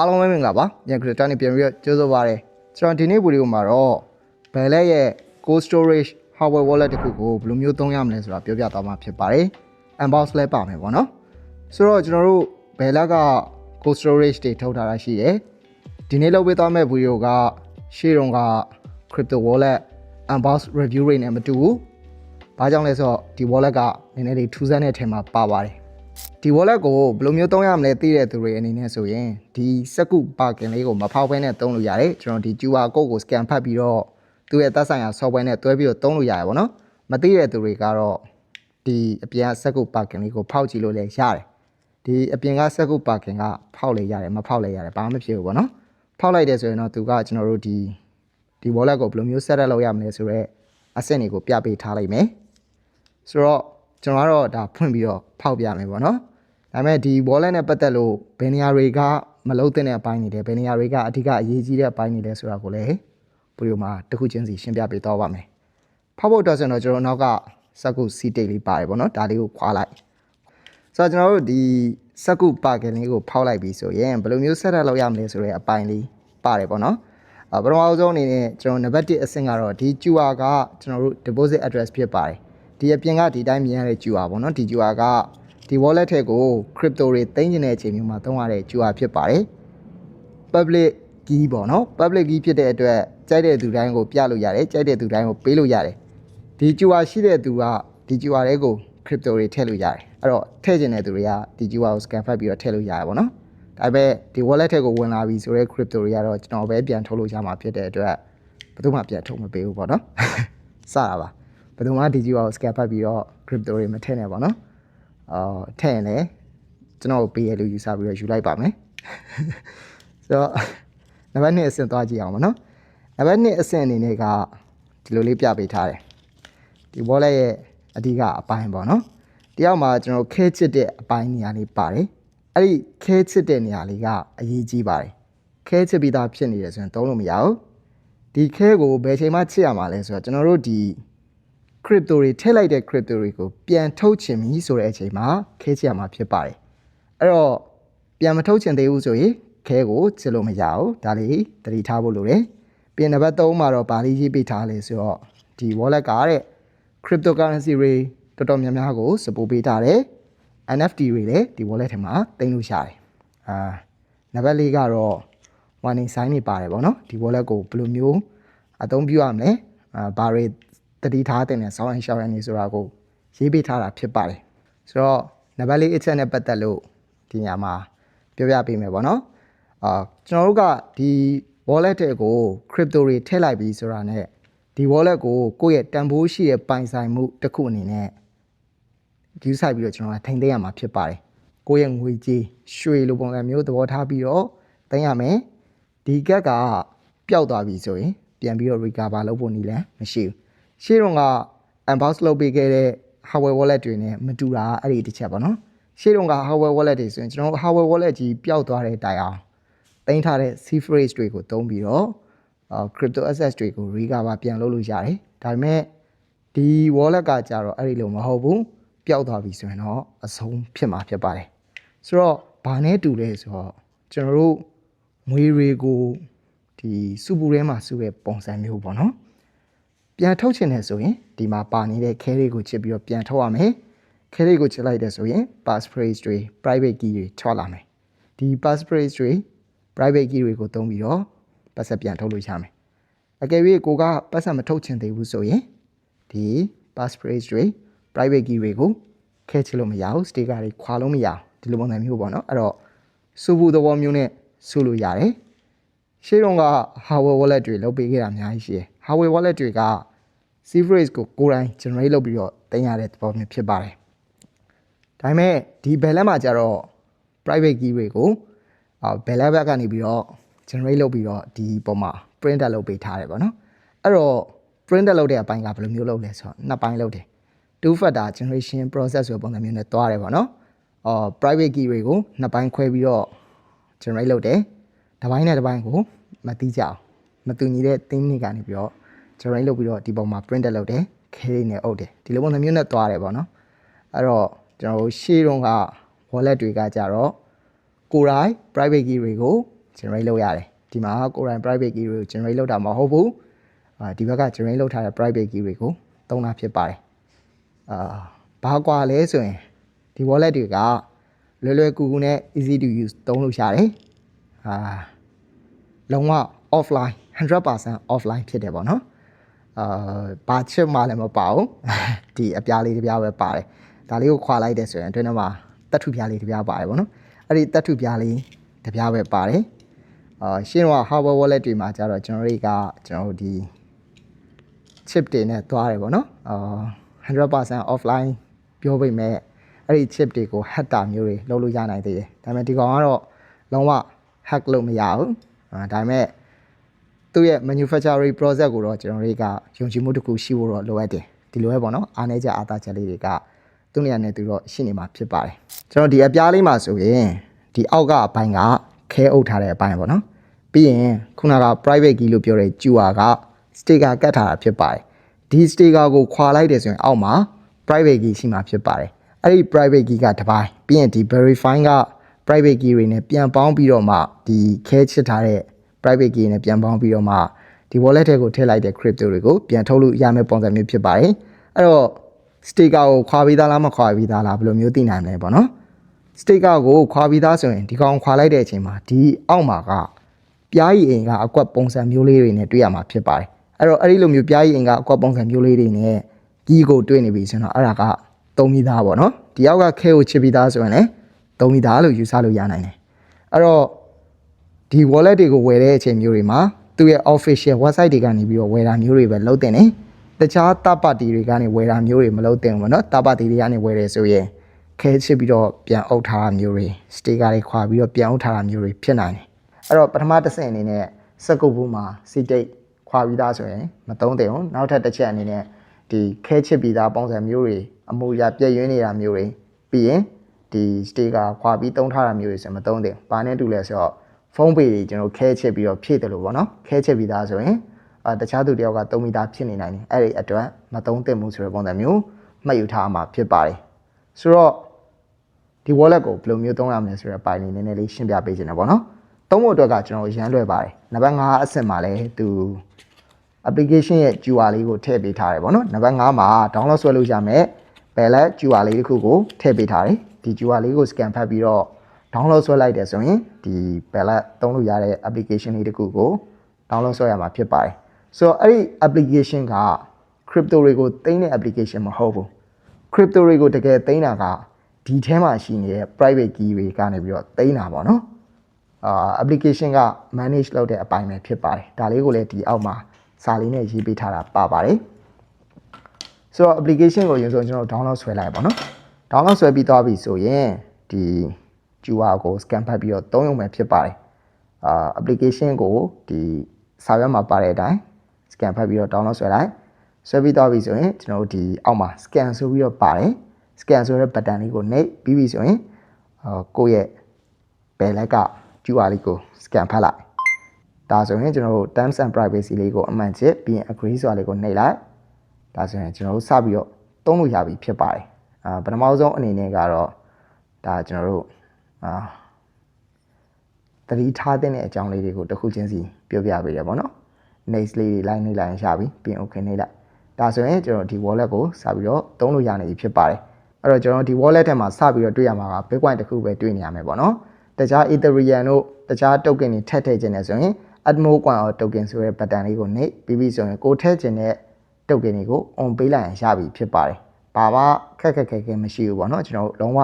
အားလုံးပဲမင်္ဂလာပါညခရတာနေပြန်ပြီးတော့ကြိုးစားပါရစေကျွန်တော်ဒီနေ့ဗီဒီယိုမှာတော့ဘယ်လက်ရဲ့ cold storage hardware wallet တစ်ခုကိုဘယ်လိုမျိုးသုံးရမလဲဆိုတာပြောပြသွားမှာဖြစ်ပါတယ် unbox လဲပါမယ်ပေါ့နော်ဆိုတော့ကျွန်တော်တို့ဘယ်လက်က cold storage တွေထုတ်ထားတာရှိတယ်ဒီနေ့လုပ်ပေးသွားမယ့်ဗီဒီယိုကရှေ့တုန်းက crypto wallet unbox review rate နဲ့မတူဘူးဘာကြောင့်လဲဆိုတော့ဒီ wallet ကနည်းနည်းလေးထူးဆန်းတဲ့အထင်မှာပါပါတယ် ဒီ wallet ကိုဘယ်လိုမျိုးသုံးရမလဲသိတဲ့သူတွေအနေနဲ့ဆိုရင်ဒီစက္ကူပါကင်လေးကိုမဖောက်ဘဲနဲ့သုံးလို့ရတယ်ကျွန်တော်ဒီ QR code ကို scan ဖတ်ပြီးတော့သူ့ရဲ့သက်ဆိုင်ရာ software နဲ့တွဲပြီးတော့သုံးလို့ရတယ်ပေါ့နော်မသိတဲ့သူတွေကတော့ဒီအပြင်ကစက္ကူပါကင်လေးကိုဖောက်ကြည့်လို့လည်းရတယ်ဒီအပြင်ကစက္ကူပါကင်ကဖောက်လေရတယ်မဖောက်လေရတယ်ဘာမှမဖြစ်ဘူးပေါ့နော်ဖောက်လိုက်တယ်ဆိုရင်တော့သူကကျွန်တော်တို့ဒီဒီ wallet ကိုဘယ်လိုမျိုး set up လုပ်ရမလဲဆိုတော့အဆင့်တွေကိုပြပေးထားလိုက်မယ်ဆိုတော့ ကျွန်တော်ကတော့ဒါဖွင့်ပြီးတော့ဖောက်ပြမယ်ပေါ့နော်ဒါပေမဲ့ဒီ wallet နဲ့ပတ်သက်လို့ဘယ်နေရာတွေကမလုံးတဲ့အပိုင်းတွေလဲဘယ်နေရာတွေကအဓိကအရေးကြီးတဲ့အပိုင်းတွေလဲဆိုတာကိုလည်းဗီဒီယိုမှာတစ်ခုချင်းစီရှင်းပြပေးတော့ပါမယ်ဖောက်ဖို့အတွက်ဆိုရင်တော့ကျွန်တော်နောက်ကစက်ကုစီတိတ်လေးပါတယ်ပေါ့နော်ဒါလေးကိုခွာလိုက်ဆိုတော့ကျွန်တော်တို့ဒီစက်ကုပါကင်လေးကိုဖောက်လိုက်ပြီဆိုရင်ဘယ်လိုမျိုး set up လုပ်ရမလဲဆိုတဲ့အပိုင်းလေးပါတယ်ပေါ့နော်အပထမဆုံးအနေနဲ့ကျွန်တော်နံပါတ်1အဆင့်ကတော့ဒီ QR ကကျွန်တော်တို့ deposit address ဖြစ်ပါတယ် ဒီအပြင်ကဒီတိုင်းမြင်ရတဲ့ QR ပေါ့နော်ဒီ QR ကဒီ wallet ထက်ကို crypto တွေသိမ်းကျင်တဲ့အချိန်မျိုးမှာသုံးရတဲ့ QR ဖြစ်ပါတယ် public key ပေါ့နော် public key ဖြစ်တဲ့အတွက်ကြိုက်တဲ့သူတိုင်းကိုပြလို့ရတယ်ကြိုက်တဲ့သူတိုင်းကိုပေးလို့ရတယ်ဒီ QR ရှိတဲ့သူကဒီ QR တွေကို crypto တွေထည့်လို့ရတယ်အဲ့တော့ထည့်ကျင်တဲ့သူတွေကဒီ QR ကို scan ဖတ်ပြီးတော့ထည့်လို့ရတယ်ပေါ့နော်ဒါပေမဲ့ဒီ wallet ထက်ကိုဝင်လာပြီဆိုတော့ crypto တွေကတော့ကျွန်တော်ပဲပြန်ထုတ်လို့ရမှာဖြစ်တဲ့အတွက်ဘယ်သူမှပြန်ထုတ်မပေးဘူးပေါ့နော်စတာပါဘ ယ်သူမှဒီကြီးကို scam ဖတ်ပြီးတော့ crypto တွေမထည့်နဲ့ပေါ့နော်အော်ထည့်ရင်လည်းကျွန်တော်ကိုပေးရလို့ယူဆပြီးတော့ယူလိုက်ပါမယ်ဆိုတော့နံပါတ်1အဆင့်သွားကြည့်အောင်ပါနော်နံပါတ်2အဆင့်အနေနဲ့ကဒီလိုလေးပြပေးထားတယ်ဒီ wallet ရဲ့အဓိကအပိုင်းပေါ့နော်တယောက်မှာကျွန်တော်ခဲချစ်တဲ့အပိုင်းနေရာလေးပါတယ်အဲ့ဒီခဲချစ်တဲ့နေရာလေးကအရေးကြီးပါတယ်ခဲချစ်ပြီးသားဖြစ်နေတယ်ဆိုရင်သုံးလို့မရဘူးဒီခဲကိုဘယ်ချိန်မှချစ်ရမှာလဲဆိုတော့ကျွန်တော်တို့ဒီ crypto တွေထည့်လိုက်တဲ့ crypto တွေကိုပြန်ထုတ်ချင်ပြီဆိုတဲ့အချိန်မှာခဲချရမှာဖြစ်ပါတယ်အဲ့တော့ပြန်မထုတ်ချင်သေးဘူးဆိုရင်ခဲကိုချစ်လို့မရဘူးဒါလေးတတိထားဖို့လိုတယ်ပြင်နံပါတ်3မှာတော့ဗာလေးရေးပေးထားလဲဆိုတော့ဒီ wallet ကတဲ့ cryptocurrency တွေတော်တော်များများကို support ပေးထားတယ် NFT တွေလည်းဒီ wallet ထဲမှာတင်လို့ရတယ်အာနံပါတ်4ကတော့ warning sign တွေပါတယ်ပေါ့နော်ဒီ wallet ကိုဘယ်လိုမျိုးအသုံးပြုရမလဲအာဘာတွေ တတိထားတဲ့နဲ့ဆောင်းအရှောင်းရနေဆိုတာကိုရေးပေးထားတာဖြစ်ပါတယ်ဆိုတော့နံပါတ်4အချက်နဲ့ပတ်သက်လို့ဒီညမှာပြောပြပေးမယ်ပေါ့နော်အာကျွန်တော်တို့ကဒီ wallet တဲ့ကို crypto တွေထည့်လိုက်ပြီးဆိုတာ ਨੇ ဒီ wallet ကိုကိုယ့်ရဲ့တန်ဖိုးရှိတဲ့ပိုင်ဆိုင်မှုတစ်ခုအနေနဲ့ယူဆိုင်ပြီးတော့ကျွန်တော်ကထိန်းသိမ်းရမှာဖြစ်ပါတယ်ကိုယ့်ရဲ့ငွေကြေးရွှေလိုပုံစံမျိုးသဘောထားပြီးတော့သိမ်းရမယ်ဒီကက်ကပျောက်သွားပြီဆိုရင်ပြန်ပြီးတော့ recover လုပ်ဖို့နည်းလမ်းမရှိဘူး ရှေ့တော့က unbox လုပ်ပေးခဲ့တဲ့ hardware wallet တွေနဲ့မတူတာအဲ့ဒီတစ်ချက်ပေါ့နော်ရှေ့တော့က hardware wallet တွေဆိုရင်ကျွန်တော်တို့ hardware wallet ကြီးပျောက်သွားတဲ့တိုင်အောင်တင်ထားတဲ့ C phrase တွေကိုသုံးပြီးတော့အာ crypto assets တွေကို recover ပြန်လုပ်လို့ရတယ်ဒါပေမဲ့ဒီ wallet ကကြတော့အဲ့ဒီလိုမဟုတ်ဘူးပျောက်သွားပြီဆိုရင်တော့အဆုံးဖြစ်မှာဖြစ်ပါတယ်ဆိုတော့ဘာနဲ့တူလဲဆိုတော့ကျွန်တော်တို့ငွေတွေကိုဒီစုပူထဲမှာစုတဲ့ပုံစံမျိုးပေါ့နော် ပြန်ထုတ်ချင်တယ်ဆိုရင်ဒီမှာပါနေတဲ့ခဲတွေကိုချစ်ပြီးတော့ပြန်ထုတ်ရမယ်ခဲတွေကိုချစ်လိုက်တဲ့ဆိုရင် passphrase တွေ private key တွေထွက်လာမယ်ဒီ passphrase တွေ private key တွေကိုသုံးပြီးတော့ပတ်ဆက်ပြန်ထုတ်လို့ရမယ်အကယ်၍ကိုကပတ်ဆက်မထုတ်ချင်သေးဘူးဆိုရင်ဒီ passphrase တွေ private key တွေကိုခဲချစ်လို့မရဘူး sticker တွေခွာလို့မရဘူးဒီလိုပုံစံမျိုးပေါ့နော်အဲ့တော့စုဘူးသဘောမျိုးနဲ့စုလို့ရတယ်ရှေ့တုန်းက hardware wallet တွေလုပ်ပေးခဲ့တာအများကြီးရှိတယ် hardware wallet တွေက C phrase ကိုကိုယ်တိုင် generate လုပ်ပြီးတော့တင်ရတဲ့သဘောမျိုးဖြစ်ပါတယ်။ဒါပေမဲ့ဒီ balance မှာကျတော့ private key တွေကိုအာ balance ဘက်ကနေပြီးတော့ generate လုပ်ပြီးတော့ဒီပုံမှာ print လုပ်ပေးထားတယ်ပေါ့နော်။အဲ့တော့ print လုပ်တဲ့အပိုင်းကဘယ်လိုမျိုးလုပ်လဲဆိုတော့နှစ်ပိုင်းလုပ်တယ်။ two factor generation process ဆိုတဲ့ပုံစံမျိုးနဲ့တွားတယ်ပေါ့နော်။အော် private key တွေကိုနှစ်ပိုင်းခွဲပြီးတော့ generate လုပ်တယ်။တစ်ပိုင်းနဲ့တစ်ပိုင်းကိုမတိကြအောင်မတူညီတဲ့ theme တွေကနေပြီးတော့ generate လုပ်ပြီးတော့ဒီပုံမှာ print လုပ်တယ်ခဲလေးနဲ့အုပ်တယ်ဒီလိုပုံစံမျိုးနဲ့တွားတယ်ပေါ့နော်အဲ့တော့ကျွန်တော်တို့ရှေ့တုန်းက wallet တွေကကြတော့ကိုယ်တိုင် private key တွေကို generate လုပ်ရတယ်ဒီမှာကိုယ်တိုင် private key တွေကို generate လုပ်တာမဟုတ်ဘူးအာဒီဘက်က generate လုပ်ထားတဲ့ private key တွေကိုသုံးတာဖြစ်ပါတယ်အာဘာကွာလဲဆိုရင်ဒီ wallet တွေကလွယ်လွယ်ကူကူနဲ့ easy to use သုံးလို့ရတယ်အာလုံးဝ offline 100% offline ဖြစ်တယ်ပေါ့နော် အာဘာချစ်မှလည်းမပါဘူးဒီအပြားလေးတစ်ပြားပဲပါတယ်ဒါလေးကိုခွာလိုက်တယ်ဆိုရင်အတွင်းထဲမှာတက်ထုပြားလေးတစ်ပြားပါတယ်ပေါ့နော်အဲ့ဒီတက်ထုပြားလေးတစ်ပြားပဲပါတယ်အာရှင်းတော့ hardware wallet တွေမှာကျတော့ကျွန်တော်တို့ကကျွန်တော်တို့ဒီ chip တွေနဲ့သွားတယ်ပေါ့နော်အာ100% offline ပြောပေမဲ့အဲ့ဒီ chip တွေကို hack တာမျိုးတွေလုပ်လို့ရနိုင်သေးတယ်ဒါပေမဲ့ဒီကောင်ကတော့လုံးဝ hack လုပ်မရဘူးအာဒါပေမဲ့ သူ့ရဲ့ manufacturing process ကိုတော့ကျွန်တော်တို့ကယုံကြည်မှုတစ်ခုရှိဖို့တော့လိုအပ်တယ်ဒီလိုပဲပေါ့နော်အားနည်းချက်အားသာချက်လေးတွေကသူ့နေရာနဲ့သူတော့ရှိနေမှာဖြစ်ပါတယ်ကျွန်တော်ဒီအပြားလေးမှာဆိုရင်ဒီအောက်ကအပိုင်းကခဲအုပ်ထားတဲ့အပိုင်းပေါ့နော်ပြီးရင်ခုနက private key လို့ပြောတဲ့ QR က sticker ကတ်ထားတာဖြစ်ပါတယ်ဒီ sticker ကိုခွာလိုက်တယ်ဆိုရင်အောက်မှာ private key ရှိမှာဖြစ်ပါတယ်အဲ့ဒီ private key ကတစ်ပိုင်းပြီးရင်ဒီ verify က private key တွေနဲ့ပြန်ပေါင်းပြီးတော့မှဒီခဲချစ်ထားတဲ့ private key နဲ့ပြန်ပေါင်းပြီးတော့မှဒီ wallet ထဲကိုထည့်လိုက်တဲ့ crypto တွေကိုပြန်ထုတ်လို့ရမယ့်ပုံစံမျိုးဖြစ်ပါတယ်အဲ့တော့ sticker ကိုခွာပြီးသားလားမခွာပြီးသားလားဘယ်လိုမျိုးသိနိုင်မလဲပေါ့နော် sticker ကိုခွာပြီးသားဆိုရင်ဒီကောင်ခွာလိုက်တဲ့အချိန်မှာဒီအောက်မှာကပြားရည်အိမ်ကအကွက်ပုံစံမျိုးလေးတွေနဲ့တွေ့ရမှာဖြစ်ပါတယ်အဲ့တော့အဲ့ဒီလိုမျိုးပြားရည်အိမ်ကအကွက်ပုံစံမျိုးလေးတွေနဲ့ကြီးကိုတွေ့နေပြီဆိုတော့အဲ့ဒါကသုံးပြီးသားပေါ့နော်ဒီအောက်ကခဲကိုချစ်ပြီးသားဆိုရင်လည်းသုံးပြီးသားလို့ယူဆလို့ရနိုင်တယ်အဲ့တော့ ဒီ wallet တွေကိုဝယ်တဲ့အချိန်မျိုးတွေမှာသူ့ရဲ့ official website တွေကနေပြီးတော့ဝယ်တာမျိုးတွေပဲလုပ်တင်တယ်တခြားတပ်ပါတီတွေကနေဝယ်တာမျိုးတွေမလုပ်တင်ဘူးပေါ့နော်တပ်ပါတီတွေကနေဝယ်တယ်ဆိုရင်ခဲချစ်ပြီးတော့ပြန်အုပ်ထားတာမျိုးတွေ sticker တွေခွာပြီးတော့ပြန်အုပ်ထားတာမျိုးတွေဖြစ်နိုင်တယ်အဲ့တော့ပထမတစ်ဆင့်အနေနဲ့စက်ကုတ်ဘူးမှာစီတိတ်ခွာပြီးသားဆိုရင်မသုံးသင့်ဘူးနောက်ထပ်တစ်ချက်အနေနဲ့ဒီခဲချစ်ပြီးသားပုံစံမျိုးတွေအမူအရာပြည့်ရင်းနေတာမျိုးတွေပြီးရင်ဒီ sticker ခွာပြီးသုံးထားတာမျိုးတွေဆိုရင်မသုံးသင့်ဘူး။ဘာနဲ့တူလဲဆိုတော့ ဖုန်းပေတွေကျွန်တော်ခဲချစ်ပြီးတော့ဖြည့်တယ်လို့ပေါ့နော်။ခဲချစ်ပြီးသားဆိုရင်အာတခြားသူတယောက်ကသုံးမိသားဖြစ်နေနိုင်တယ်။အဲ့ဒီအတွက်မသုံးသင့်ဘူးဆိုတဲ့ပုံစံမျိုးမှတ်ယူထားမှာဖြစ်ပါတယ်။ဆိုတော့ဒီ wallet ကိုဘယ်လိုမျိုးသုံးရမလဲဆိုတဲ့အပိုင်းလေးနည်းနည်းလေးရှင်းပြပေးချင်တယ်ပေါ့နော်။သုံးဖို့အတွက်ကကျွန်တော်ရမ်းလွယ်ပါတယ်။နံပါတ်5အဆင့်မှာလည်းသူ application ရဲ့ QR လေးကိုထည့်ပေးထားတယ်ပေါ့နော်နံပါတ်5မှာ download ဆွဲလို့ရမယ်ဘယ်လဲ QR လေးတစ်ခုကိုထည့်ပေးထားတယ်ဒီ QR လေးကို scan ဖတ်ပြီးတော့ download ဆွဲလိုက်တယ်ဆိုရင်ဒီဘယ်လက်သုံးလို့ရတဲ့ application လေးတစ်ခုကို download ဆွဲရမှာဖြစ်ပါတယ်ဆိုတော့အဲ့ဒီ application က crypto တွေကိုသိမ်းတဲ့ application မဟုတ်ဘူး crypto တွေကိုတကယ်သိမ်းတာကဒီထဲမှာရှိနေတဲ့ private key တွေကနေပြီးတော့သိမ်းတာပေါ့နော်အာ application က manage လုပ်တဲ့အပိုင်းပဲဖြစ်ပါတယ်ဒါလေးကိုလည်းဒီအောက်မှာစာလေးနဲ့ရေးပေးထားတာပါပါတယ်ဆိုတော့ application ကိုရင်ဆုံးကျွန်တော် download ဆွဲလိုက်ပါတော့ download ဆွဲပြီးသွားပြီဆိုရင်ဒီ QR ကို scan ဖတ်ပြီးတော့သုံးရုံပဲဖြစ်ပါတယ်အာ application ကိုဒီစာရွက်မှာပါတဲ့အတိုင်း scan ဖတ်ပြီးတော့ download ဆွဲလိုက်ဆွဲပြီးသွားပြီဆိုရင်ကျွန်တော်တို့ဒီအောက်မှာ scan ဆိုပြီးတော့ပါတယ် scan ဆိုတဲ့ button လေးကိုနှိပ်ပြီးပြီဆိုရင်အာကိုယ့်ရဲ့ဘယ်လက်က QR လေးကို scan ဖတ်လိုက်ဒါဆိုရင်ကျွန်တော်တို့ terms and privacy လေးကိုအမှန်ချစ်ပြီးရင် agree ဆိုတာလေးကိုနှိပ်လိုက်ဒါဆိုရင်ကျွန်တော်တို့စပြီးတော့သုံးလို့ရပြီဖြစ်ပါတယ်အာပထမဆုံးအနေနဲ့ကတော့ဒါကျွန်တော်တို့ အာတတိထားတဲ့အကြောင်းလေးတွေကိုတစ်ခုချင်းစီပြောပြပေးရပါတော့ next လေးတွေ line လေးလိုက်ရပြီပြီးရင် okay နှိပ်လိုက်ဒါဆိုရင်ကျွန်တော်ဒီ wallet ကိုစပြီးတော့သုံးလို့ရနေပြီဖြစ်ပါတယ်အဲ့တော့ကျွန်တော်ဒီ wallet ထဲမှာစပြီးတော့တွေ့ရမှာက bitcoin တစ်ခုပဲတွေ့နေရမယ်ပေါ့နော်တခြား ethereum တို့တခြား token တွေထည့်ထည့်ခြင်းနဲ့ဆိုရင် Atmo Coin or token ဆိုတဲ့ button လေးကိုနှိပ်ပြီးပြီဆိုရင်ကိုထည့်ခြင်းတဲ့ token တွေကို on ပေးလိုက်ရင်ရပြီဖြစ်ပါတယ်။ဘာမှခက်ခက်ခဲခဲမရှိဘူးပေါ့နော်ကျွန်တော်တို့လုံးဝ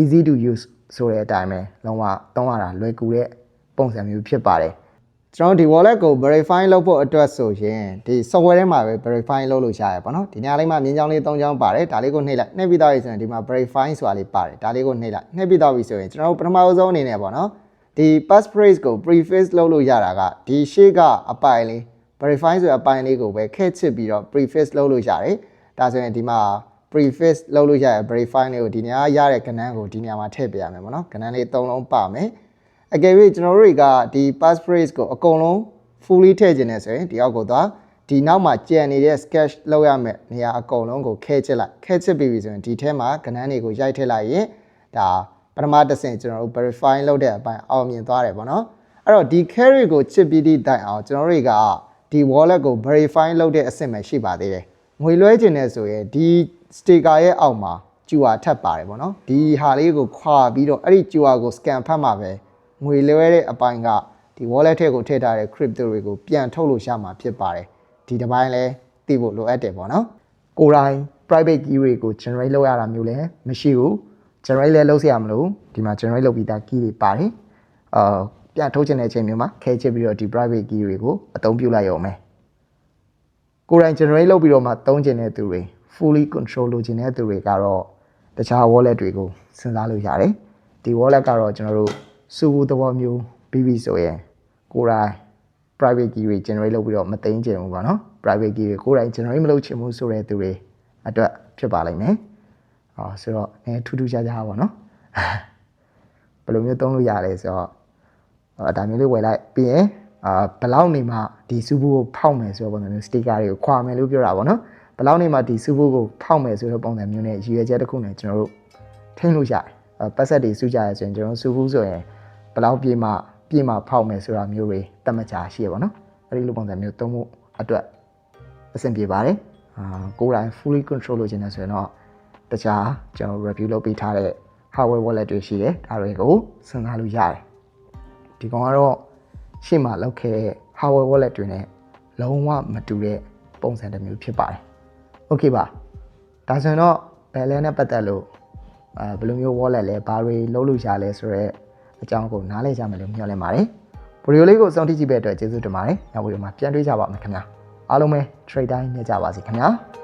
easy to use ဆိုတဲ့အတိုင်းပဲလုံးဝသုံးရတာလွယ်ကူတဲ့ပုံစံမျိုးဖြစ်ပါတယ်။ကျွန်တော်ဒီ wallet ကို verify လုပ်ဖို့အတွက်ဆိုရင်ဒီ software ထဲမှာပဲ verify လုပ်လို့ရတယ်ပေါ့နော်ဒီညလေးမှာမြင်းချောင်းလေး၃ချောင်းပါတယ်ဒါလေးကိုနှိပ်လိုက်နှိပ်ပြီးတော့ပြီဆိုရင်ဒီမှာ verify ဆိုတာလေးပါတယ်ဒါလေးကိုနှိပ်လိုက်နှိပ်ပြီးတော့ပြီဆိုရင်ကျွန်တော်တို့ပထမဆုံးအနေနဲ့ပေါ့နော်ဒီ passphrase ကို preface လုပ်လို့ရတာကဒီရှေ့ကအပိုင်လေး verify ဆိုတဲ့အပိုင်လေးကိုပဲခက်ချစ်ပြီးတော့ preface လုပ်လို့ရတယ်ဒါဆိုရင်ဒီမှာ preface လုပ်လို့ရရ verify လေးကိုဒီနေရာရတဲ့ကဏ္ဍကိုဒီနေရာမှာထည့်ပေးရမယ်ပေါ့နော်ကဏ္ဍလေး၃လုံးပါမယ်အကယ်၍ကျွန်တော်တို့တွေကဒီ passphrase ကိုအကုန်လုံး fully ထည့်ခြင်းနဲ့ဆိုရင်ဒီအောက်ကိုသွားဒီနောက်မှာကြံနေတဲ့ sketch လောက်ရမယ်နေရာအကုန်လုံးကိုခဲချစ်လိုက်ခဲချစ်ပြီးပြီဆိုရင်ဒီထဲမှာကဏ္ဍတွေကိုရိုက်ထည့်လိုက်ရင်ဒါပထမတစ်ဆင့်ကျွန်တော်တို့ verify လုပ်တဲ့အပိုင်းအောင်မြင်သွားတယ်ပေါ့နော်အဲ့တော့ဒီ carry ကိုချစ်ပြီးသည့်တိုင်အောင်ကျွန်တော်တို့တွေကဒီ wallet ကို verify လုပ်တဲ့အဆင့်ပဲရှိပါသေးတယ်ငွေလွှဲခြင်းနဲ့ဆိုရင်ဒီ sticker ရဲ့အောက်မှာ QR ထပ်ပါတယ်ပေါ့နော်ဒီဟာလေးကိုခွာပြီးတော့အဲ့ဒီ QR ကို scan ဖတ်မှာပဲငွေလွှဲတဲ့အပိုင်းကဒီ wallet ထဲကိုထည့်ထားတဲ့ crypto တွေကိုပြန်ထုတ်လို့ရမှာဖြစ်ပါတယ်ဒီတစ်ပိုင်းလဲသိဖို့လိုအပ်တယ်ပေါ့နော်ကိုယ်တိုင် private key တွေကို generate လုပ်ရတာမျိုးလည်းမရှိဘူး generate လည်းလုပ်စရာမလိုဒီမှာ generate လုပ်ပြီးသား key တွေပါတယ်အာပြန်ထုတ်ချင်တဲ့အချိန်မျိုးမှာခဲချစ်ပြီးတော့ဒီ private key တွေကိုအသုံးပြုလိုက်ရုံပဲကိုယ်တိုင် generate လုပ်ပြီးတော့မှသုံးချင်တဲ့သူတွေ fully control လုပ်ခြင်းတဲ့သူတွေကတော့တခြား wallet တွေကိုစဉ်းစားလို့ရတယ်ဒီ wallet ကတော့ကျွန်တော်တို့စုဘူးသဘောမျိုးပြီးပြီဆိုရင်ကိုယ်တိုင် private key တွေ generate လုပ်ပြီးတော့မသိမ်းချင်ဘူးပေါ့နော် private key တွေကိုယ်တိုင် generate မလုပ်ချင်ဘူးဆိုတဲ့သူတွေအတွက်ဖြစ်ပါလိမ့်မယ်။အော်ဆိုတော့အဲထူးထူးခြားခြားပါနော်။ဘယ်လိုမျိုးသုံးလို့ရလဲဆိုတော့အဲဒါမျိုးလေးဝယ်လိုက်ပြီးရင်အာဘယ်လောက်နေမှဒီစူဘူးကိုဖောက်မယ်ဆိုတော့ပုံစံမျိုး sticker တွေကိုခွာမယ်လို့ပြောတာပေါ့နော်။ ဘယ်လောက်နေမှဒီစူဘူးကိုဖောက်မယ်ဆိုတဲ့ပုံစံမျိုးနဲ့ရည်ရွယ်ချက်တစ်ခုနဲ့ကျွန်တော်တို့ထိန်းလို့ရတယ်။အဲပတ်ဆက်တွေစုကြရဆိုရင်ကျွန်တော်တို့စူဘူးဆိုရင်ဘယ်လောက်ပြေးမှပြေးမှဖောက်မယ်ဆိုတာမျိုးတွေတတ်မှတ်ကြရှိရပါတော့။အဲဒီလိုပုံစံမျိုးသုံးဖို့အတွက်အဆင်ပြေပါတယ်။အာကိုယ်တိုင် fully control လုပ်ချင်တယ်ဆိုရင်တော့တခြားကျွန်တော် review လုပ်ပေးထားတဲ့ hardware wallet တွေရှိတယ်။ဒါတွေကိုစဉ်းစားလို့ရတယ်။ဒီကောင်ကတော့ရှေ့မှာလောက်ခဲ့တဲ့ hardware wallet တွေနဲ့လုံးဝမတူတဲ့ပုံစံတစ်မျိုးဖြစ်ပါတယ်။ Okay ပါ။ဒါဆိုရင်တော့ balance နဲ့ပတ်သက်လို့အဲဘယ်လိုမျိုး wallet လဲဘာတွေလုပ်လို့ရလဲဆိုတော့အကြောင်းကိုနားလည်ကြမယ်လို့မျှော်လင့်ပါတယ်။ဗီဒီယိုလေးကိုစောင့်ကြည့်ကြည့်တဲ့အတွက်ကျေးဇူးတင်ပါတယ်။နောက်ဗီဒီယိုမှာပြန်တွေ့ကြပါမယ်ခင်ဗျာ။အားလုံးပဲ trade time နဲ့ကြပါစေခင်ဗျာ။